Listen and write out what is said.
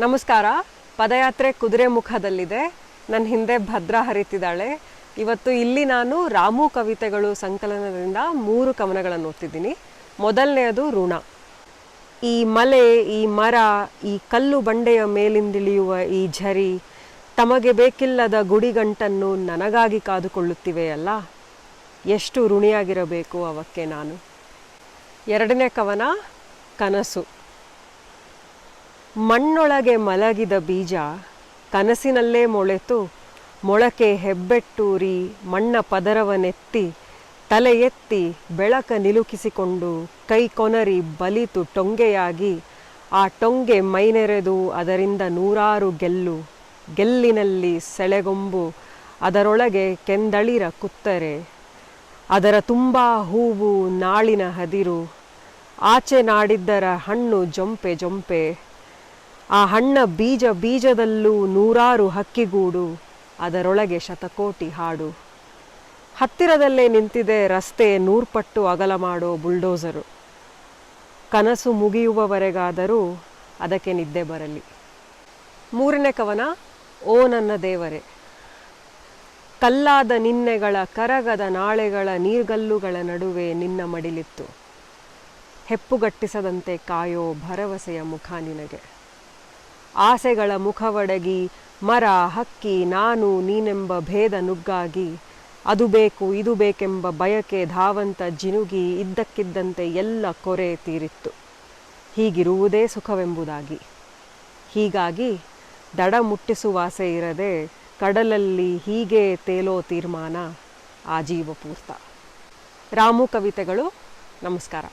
ನಮಸ್ಕಾರ. ಪದಯಾತ್ರೆ ಕುದುರೆ ಮುಖದಲ್ಲಿದೆ. ನನ್ನ ಹಿಂದೆ ಭದ್ರ ಹರಿತಿದ್ದಾಳೆ. ಇವತ್ತು ಇಲ್ಲಿ ನಾನು ರಾಮು ಕವಿತೆಗಳು ಸಂಕಲನದಿಂದ ಮೂರು ಕವನಗಳನ್ನು ಓದ್ತಿದ್ದೀನಿ. ಮೊದಲನೆಯದು ಋಣ. ಈ ಮಲೆ, ಈ ಮರ, ಈ ಕಲ್ಲು ಬಂಡೆಯ ಮೇಲಿಂದಿಳಿಯುವ ಈ ಝರಿ ತಮಗೆ ಬೇಕಿಲ್ಲದ ಗುಡಿಗಂಟನ್ನು ನನಗಾಗಿ ಕಾದುಕೊಳ್ಳುತ್ತಿವೆಯಲ್ಲ ಎಷ್ಟು ಋಣಿಯಾಗಿರಬೇಕು ಅವಕ್ಕೆ ನಾನು? ಎರಡನೇ ಕವನ, ಕನಸು. ಮಣ್ಣೊಳಗೆ ಮಲಗಿದ ಬೀಜ ಕನಸಿನಲ್ಲೇ ಮೊಳೆತು ಮೊಳಕೆ ಹೆಬ್ಬೆಟ್ಟೂರಿ ಮಣ್ಣ ಪದರವನೆತ್ತಿ ತಲೆ ಎತ್ತಿ ಬೆಳಕ ನಿಲುಕಿಸಿಕೊಂಡು ಕೈ ಕೊನರಿ ಬಲಿತು ಟೊಂಗೆಯಾಗಿ ಆ ಟೊಂಗೆ ಮೈನೆರೆದು ಅದರಿಂದ ನೂರಾರು ಗೆಲ್ಲು. ಗೆಲ್ಲಿನಲ್ಲಿ ಸೆಳೆಗೊಂಬು ಅದರೊಳಗೆ ಕೆಂದಳಿರ ಕುತ್ತರೆ. ಅದರ ತುಂಬ ಹೂವು ನಾಳಿನ ಹದಿರು. ಆಚೆ ನಾಡಿದ್ದರ ಹಣ್ಣು ಜೊಂಪೆ ಜೊಂಪೆ. ಆ ಹಣ್ಣ ಬೀಜ ಬೀಜದಲ್ಲೂ ನೂರಾರು ಹಕ್ಕಿಗೂಡು, ಅದರೊಳಗೆ ಶತಕೋಟಿ ಹಾಡು. ಹತ್ತಿರದಲ್ಲೇ ನಿಂತಿದೆ ರಸ್ತೆ ನೂರ್ಪಟ್ಟು ಅಗಲ ಮಾಡೋ ಬುಲ್ಡೋಸರು. ಕನಸು ಮುಗಿಯುವವರೆಗಾದರೂ ಅದಕ್ಕೆ ನಿದ್ದೆ ಬರಲಿ. ಮೂರನೇ ಕವನ, ಓ ನನ್ನ ದೇವರೇ, ಕಲ್ಲಾದ ನಿನ್ನೆಗಳ ಕರಗದ ನಾಳೆಗಳ ನೀರ್ಗಲ್ಲುಗಳ ನಡುವೆ ನಿನ್ನ ಮಡಿಲಿತ್ತು. ಹೆಪ್ಪುಗಟ್ಟಿಸದಂತೆ ಕಾಯೋ ಭರವಸೆಯ ಮುಖ ನಿನಗೆ. ಆಸೆಗಳ ಮುಖವಡಗಿ, ಮರ, ಹಕ್ಕಿ, ನಾನು, ನೀನೆಂಬ ಭೇದ ನುಗ್ಗಾಗಿ. ಅದು ಬೇಕು, ಇದು ಬೇಕೆಂಬ ಬಯಕೆ ಧಾವಂತ ಜಿನುಗಿ ಇದ್ದಕ್ಕಿದ್ದಂತೆ ಎಲ್ಲ ಕೊರೆ ತೀರಿತ್ತು. ಹೀಗಿರುವುದೇ ಸುಖವೆಂಬುದಾಗಿ. ಹೀಗಾಗಿ ದಡ ಮುಟ್ಟಿಸುವಾಸೆ ಇರದೆ ಕಡಲಲ್ಲಿ ಹೀಗೆ ತೇಲೋ ತೀರ್ಮಾನ ಆಜೀವಪೂರ್ತ ರಾಮು ಕವಿತೆಗಳು, ನಮಸ್ಕಾರ.